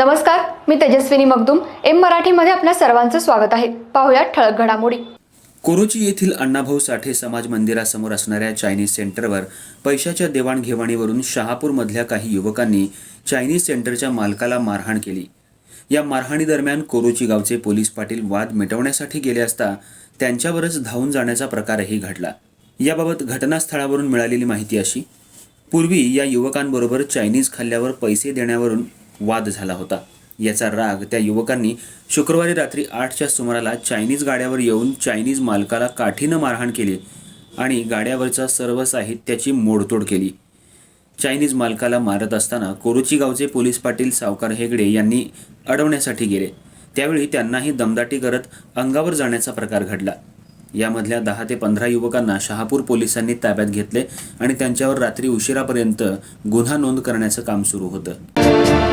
नमस्कार मी तेजस्विनी मगदुम. एम मराठीमध्ये आपल्या सर्वांचं स्वागत आहे. पाहुयात ठळक घडामोडी. कोरोची येथील अण्णाभाऊ साठे समाज मंदिरासमोर असणाऱ्या चायनीज सेंटरवर पैशाच्या देवाणघेवाणीवरून शहापूरमधल्या काही युवकांनी चायनीज सेंटरच्या मालकाला मारहाण केली. या मारहाणीदरम्यान कोरोची गावचे पोलीस पाटील वाद मिटवण्यासाठी गेले असता त्यांच्यावरच धावून जाण्याचा प्रकारही घडला. याबाबत घटनास्थळावरून मिळालेली माहिती अशी. पूर्वी या युवकांबरोबर चायनीज खाल्ल्यावर पैसे देण्यावरून वाद झाला होता. याचा राग त्या युवकांनी शुक्रवारी रात्री आठच्या सुमाराला चायनीज गाड्यावर येऊन चायनीज मालकाला काठीनं मारहाण केली आणि गाड्यावरच्या सर्व साहित्याची मोडतोड केली. चायनीज मालकाला मारत असताना कोरुची गावचे पोलीस पाटील सावकार हेगडे यांनी अडवण्यासाठी गेले. त्यावेळी त्यांनाही दमदाटी करत अंगावर जाण्याचा प्रकार घडला. यामधल्या दहा ते पंधरा युवकांना शहापूर पोलिसांनी ताब्यात घेतले आणि त्यांच्यावर रात्री उशिरापर्यंत गुन्हा नोंद करण्याचं काम सुरू होतं.